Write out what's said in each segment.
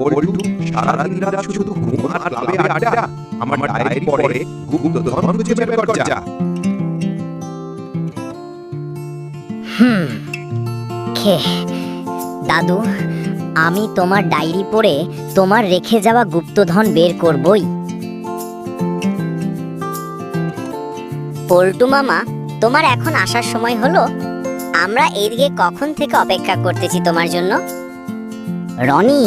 পল্টু রাত শুধু ঘুম আর ক্লাবে আড্ডা। আমার ডায়েরি পড়ে খুঁজে বের কর যা হুম দাদু, আমি তোমার ডায়েরি পড়ে তোমার রেখে যাওয়া গুপ্তধন বের করবই। পল্টু মামা, তোমার এখন আসার সময় হলো। আমরা এইদিকে কখন থেকে অপেক্ষা করতেছি তোমার জন্য? রনি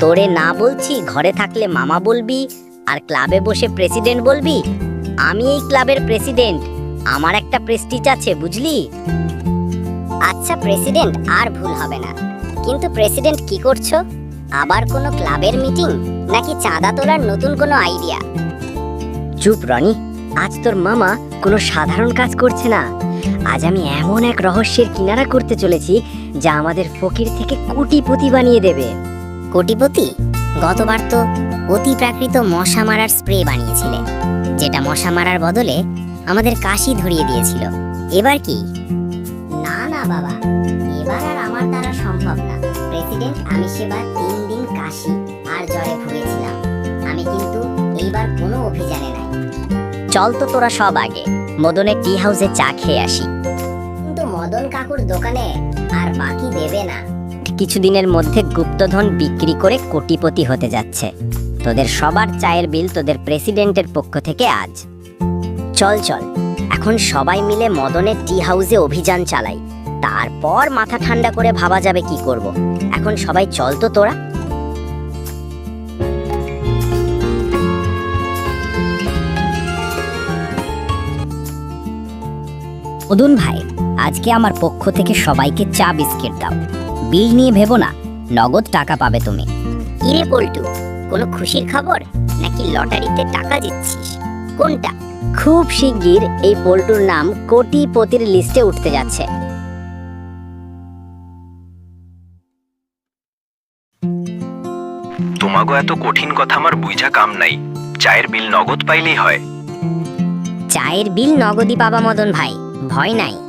তোরে না বলছি ঘরে থাকলে মামা বলবি আর ক্লাবে বসে প্রেসিডেন্ট বলবি? আমি এই ক্লাবের প্রেসিডেন্ট। আমার একটা প্রেস্টিজ আছে, বুঝলি? আচ্ছা প্রেসিডেন্ট, আর ভুল হবে না। কিন্তু প্রেসিডেন্ট কি করছ? আবার কোনো ক্লাবের মিটিং? নাকি চাঁদা তোলার নতুন কোনো আইডিয়া? চুপ, রনি। আজ তোর মামা কোনো সাধারণ কাজ করছে না। আজ আমি এমন এক রহস্যের কিনারা করতে চলেছি যা আমাদের ফকির থেকে কোটিপতি বানিয়ে দেবে। কোটিপতি? গতবার তো অতি প্রাকৃত মশা মারার স্প্রে বানিয়েছিলে, যেটা মশা মারার বদলে আমাদের কাশি ধরিয়ে দিয়েছিল। এবার কি? না না, বাবা। এবার আর আমার দ্বারা সম্ভব না। প্রেসিডেন্ট, আমি সেবার তিন দিন কাশি আর জ্বরে ভুগেছিলাম। আমি কিন্তু এইবার কোনো অভিযানে নাই। চল তো তোরা সব আগে মদনের টি হাউসে চা খেয়ে আসি। কিন্তু মদন কাকুর দোকানে আর বাকি দেবে না। কিছুদিনের মধ্যে গুপ্তধন বিক্রি করে কোটিপতি হতে যাচ্ছে। তোদের সবার চায়ের বিল তোদের প্রেসিডেন্টের পক্ষ থেকে আজ। চল চল। এখন সবাই মিলে মদনের টি হাউসে অভিযান চালাই। তারপর মাথা ঠান্ডা করে ভাবা যাবে কি করব। এখন সবাই চল তো তোরা। মদন ভাই, আজকে আমার পক্ষ থেকে সবাইকে চা বিস্কিট দাও। বিল নিয়ে ভেবো না। নগদ টাকা পাবে তুমি। কিরে পল্টু কোনো খুশির খবর? নাকি লটারিতে টাকা দিচ্ছিস? কোনটা? খুব শিগগির এই পল্টুর নাম কোটিপতির লিস্টে উঠতে যাচ্ছে। তোমাগো এত কঠিন কথা আমার বুঝা কাম নাই। চায়ের বিল নগদ পাইলেই হয়। চায়ের বিল নগদই পাবা মদন ভাই। ভয় নাই।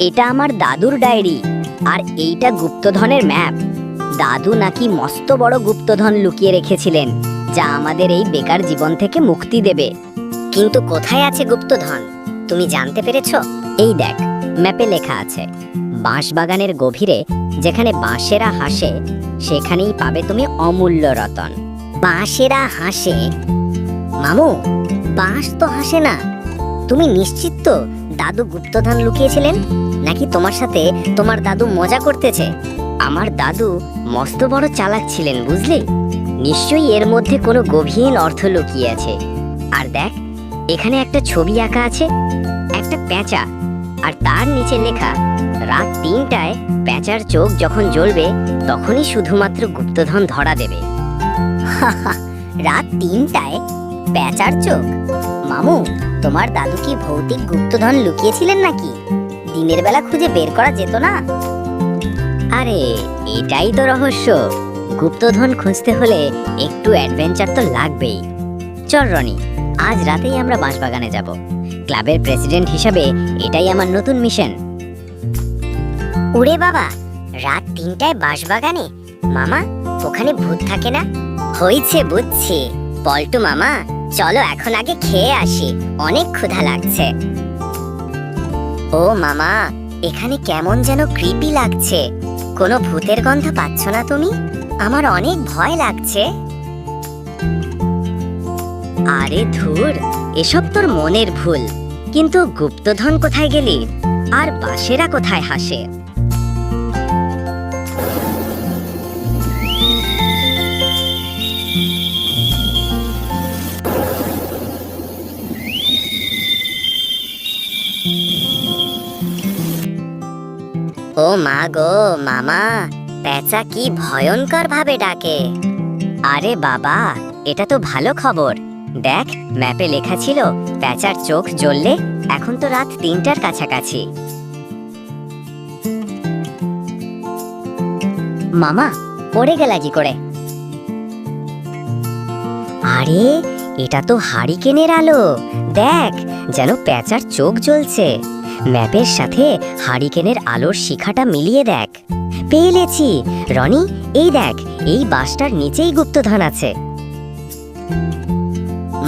এটা আমার দাদুর ডায়েরি, আর এইটা গুপ্তধনের ম্যাপ। দাদু নাকি মস্ত বড় গুপ্তধন লুকিয়ে রেখেছিলেন, যা আমাদের এই বেকার জীবন থেকে মুক্তি দেবে। কিন্তু কোথায় আছে গুপ্তধন? তুমি জানতে পেরেছ? এই দেখ, ম্যাপে লেখা আছে, বাঁশবাগানের গভীরে, যেখানে বাঁশেরা হাসে, সেখানেই পাবে তুমি অমূল্য রতন। বাঁশেরা হাসে? মামু, বাঁশ তো হাসে না। তুমি নিশ্চিত তো দাদু গুপ্তধন লুকিয়েছিলেন? নাকি তোমার সাথে তোমার দাদু মজা করতেছে? আমার দাদু মস্ত বড় চালাক ছিলেন, বুঝলি? নিশ্চয়ই এর মধ্যে কোনো গভীর অর্থ লুকিয়ে আছে। আর দেখ, এখানে একটা ছবি আঁকা আছে, একটা প্যাঁচা, আর তার নিচে লেখা, রাত তিনটায় প্যাঁচার চোখ যখন জ্বলবে, তখনই শুধুমাত্র গুপ্তধন ধরা দেবে। রাত তিনটায় প্যাঁচার চোখ? মামু তোমার দাদু কি ভৌতিক গুপ্তধন লুকিয়েছিলেন নাকি? দিনের বেলা খুঁজে বের করা যেত না। আরে, এটাই তো রহস্য। গুপ্তধন খুঁজতে হলে একটু অ্যাডভেঞ্চার তো লাগবেই। চল, রনি, আজ রাতেই আমরা বাঁশবাগানে যাব। ক্লাবের প্রেসিডেন্ট হিসাবে এটাই আমার নতুন মিশন উড়ে বাবা, রাত তিনটায় বাঁশবাগানে? মামা, ওখানে ভূত থাকে না? হয়েছে বুঝছি। পল্টু মামা চলো এখন আগে খেয়ে আসি। অনেক ক্ষুধা লাগছে। ও মামা, এখানে কেমন যেন কৃপি লাগছে। কোনো ভূতের গন্ধ পাচ্ছ না তুমি? আমার অনেক ভয় লাগছে। আরে ধুর, এসব তোর মনের ভুল। কিন্তু গুপ্তধন কোথায় গেলি? আর বাসেরা কোথায় হাসে? ও মা গো, মামা পেঁচা কি ভয়ঙ্কর ভাবে ডাকে। আরে বাবা, এটা তো ভালো খবর। দেখ, ম্যাপে লেখা ছিল পেঁচার চোখ জ্বললে এখন তো রাত তিনটার কাছাকাছি। মামা, পড়ে গেলা কি করে? আরে, এটা তো হারিকেনের আলো। দেখ যেন পেঁচার চোখ জ্বলছে। ম্যাপের সাথে হারিকেনের আলোর শিখাটা মিলিয়ে দেখ। পেয়েছি রনি, এই দেখ, এই বাসটার নিচেই গুপ্তধন আছে।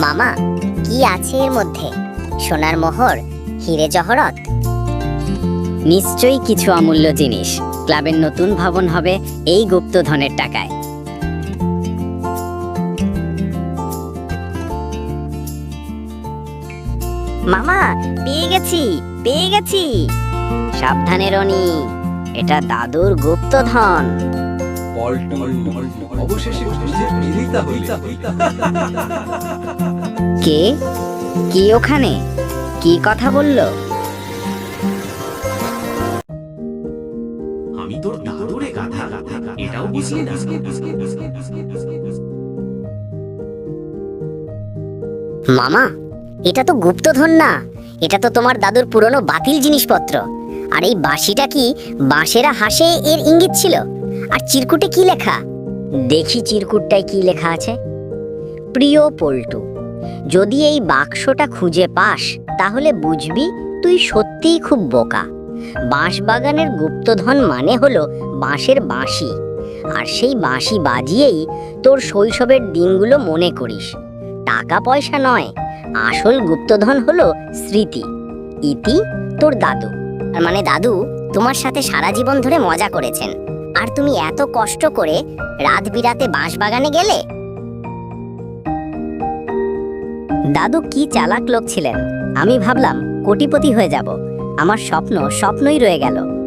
মামা, কি আছে এর মধ্যে? সোনার মোহর, হিরে জহরত? নিশ্চয়ই কিছু অমূল্য জিনিস। ক্লাবের নতুন ভবন হবে এই গুপ্তধনের টাকায়। মামা পেয়ে গেছি পেয়ে গেছি। সাবধানে রনি। এটা দাদুর গুপ্তধন। কে? কি ওখানে? কি কথা বলল? আমি তোর দাদুরে গাধা। এটাও বুঝলি না? মামা এটা তো গুপ্তধন না। এটা তো তোমার দাদুর পুরনো বাতিল জিনিসপত্র। আর এই বাঁশিটা কি বাঁশেরা হাসে এর ইঙ্গিত ছিল? আর চিরকুটে কি লেখা? দেখি চিরকুটটায় কি লেখা আছে। প্রিয় পল্টু, যদি এই বাক্সটা খুঁজে পাস, তাহলে বুঝবি তুই সত্যিই খুব বোকা। বাঁশবাগানের গুপ্তধন মানে হলো বাঁশের বাঁশি। আর সেই বাঁশি বাজিয়েই তোর শৈশবের দিনগুলো মনে করিস। টাকা পয়সা নয় আসল গুপ্তধন হলো স্মৃতি। ইতি তোর দাদু। আর মানে দাদু তোমার সাথে সারা জীবন ধরে মজা করেছেন। আর তুমি এত কষ্ট করে রাত বিরাতে বাঁশ বাগানে গেলে? দাদু কি চালাক লোক ছিলেন? আমি ভাবলাম কোটিপতি হয়ে যাব। আমার স্বপ্ন স্বপ্নই রয়ে গেল।